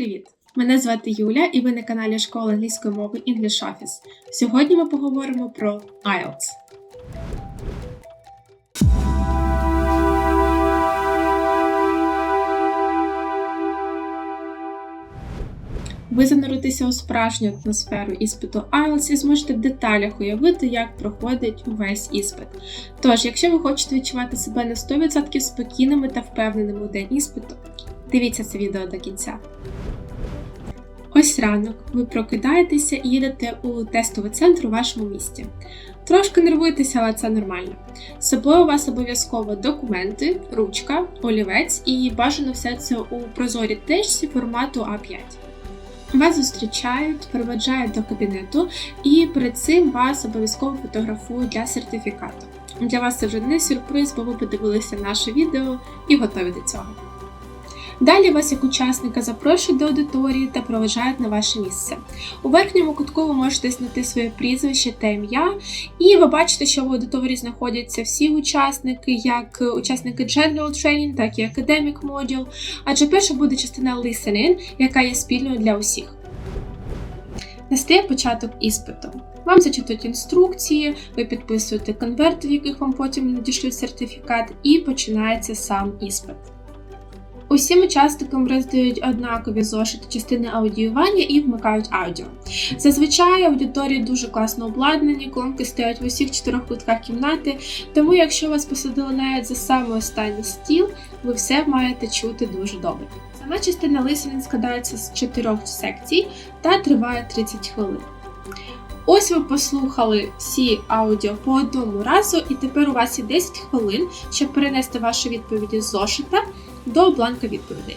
привіт! Мене звати Юля, і ви на каналі Школи англійської мови English Office. Сьогодні ми поговоримо про IELTS. Ви зануритеся у справжню атмосферу іспиту IELTS і зможете в деталях уявити, як проходить увесь іспит. Тож, якщо ви хочете відчувати себе на 100% спокійними та впевненими у день іспиту, дивіться це відео до кінця. Ось ранок, ви прокидаєтеся і їдете у тестовий центр у вашому місті. Трошки нервуєтеся, але це нормально. З собою у вас обов'язково документи, ручка, олівець і бажано все це у прозорій тежці формату А5. Вас зустрічають, проведжають до кабінету, і перед цим вас обов'язково фотографують для сертифікату. Для вас це вже не сюрприз, бо ви подивилися наше відео і готові до цього. Далі вас як учасника запрошують до аудиторії та проведжають на ваше місце. У верхньому кутку ви можете знайти своє прізвище та ім'я, і ви бачите, що в аудиторії знаходяться всі учасники, як учасники General Training, так і Academic Module, адже перша буде частина Listening, яка є спільною для усіх. Настає початок іспиту. Вам зачитують інструкції, ви підписуєте конверти, в яких вам потім надішлють сертифікат, і починається сам іспит. Усім учасникам роздають однакові зошити частини аудіювання і вмикають аудіо. Зазвичай аудиторії дуже класно обладнані, колонки стоять в усіх чотирьох кутках кімнати, тому якщо вас посадили навіть за самий останній стіл, ви все маєте чути дуже добре. Сама частина listening складається з чотирьох секцій та триває 30 хвилин. Ось ви послухали всі аудіо по одному разу, і тепер у вас є 10 хвилин, щоб перенести ваші відповіді з зошита до бланка відповідей.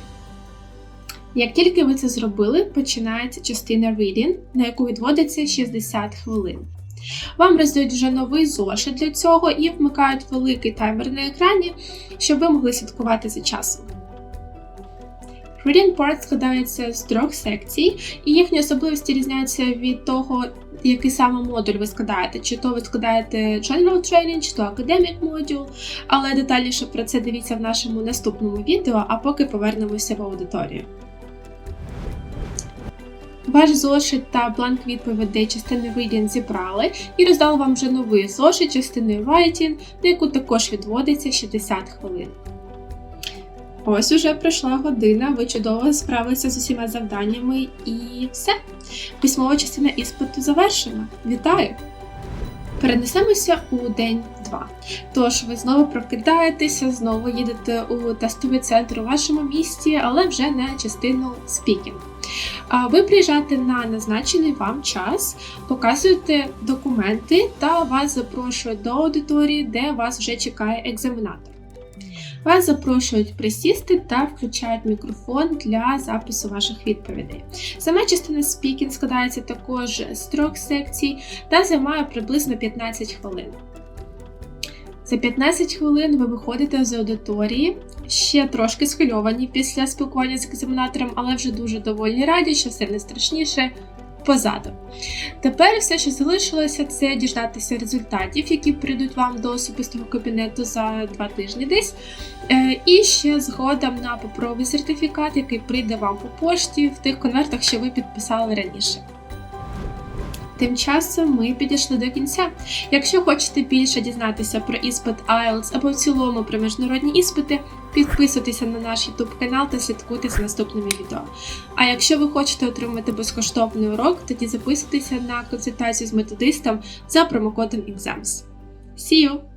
Як тільки ви це зробили, починається частина reading, на яку відводиться 60 хвилин. Вам роздають вже новий зошит для цього і вмикають великий таймер на екрані, щоб ви могли слідкувати за часом. Reading Part складається з трьох секцій, і їхні особливості різняються від того, який саме модуль ви складаєте, чи то ви складаєте General Training, чи то Academic Module, але детальніше про це дивіться в нашому наступному відео, а поки повернемося в аудиторію. Ваш зошит та бланк відповідей частини Reading зібрали і роздали вам вже новий зошит частини Writing, на яку також відводиться 60 хвилин. Ось уже пройшла година, ви чудово справилися з усіма завданнями і все. Письмова частина іспиту завершена. Вітаю! Перенесемося у день 2. Тож ви знову прокидаєтеся, знову їдете у тестовий центр у вашому місті, але вже на частину спікінг. Ви приїжджаєте на назначений вам час, показуєте документи та вас запрошують до аудиторії, де вас вже чекає екзаменатор. Вас запрошують присісти та включають мікрофон для запису ваших відповідей. Сама частина спікінг складається також з трьох секцій та займає приблизно 15 хвилин. За 15 хвилин ви виходите з аудиторії, ще трошки схвильовані після спілкування з екзаменатором, але вже дуже довольні раді, що все не страшніше позаду. Тепер все, що залишилося, це діждатися результатів, які прийдуть вам до особистого кабінету за два тижні десь. Е, і ще згодом на паперовий сертифікат, який прийде вам по пошті в тих конвертах, що ви підписали раніше. Тим часом ми підійшли до кінця. Якщо хочете більше дізнатися про іспит IELTS або в цілому про міжнародні іспити, підписуйтеся на наш YouTube канал та слідкуйте за наступними відео. А якщо ви хочете отримати безкоштовний урок, тоді записуйтеся на консультацію з методистом за промокодом EXAMS. See you!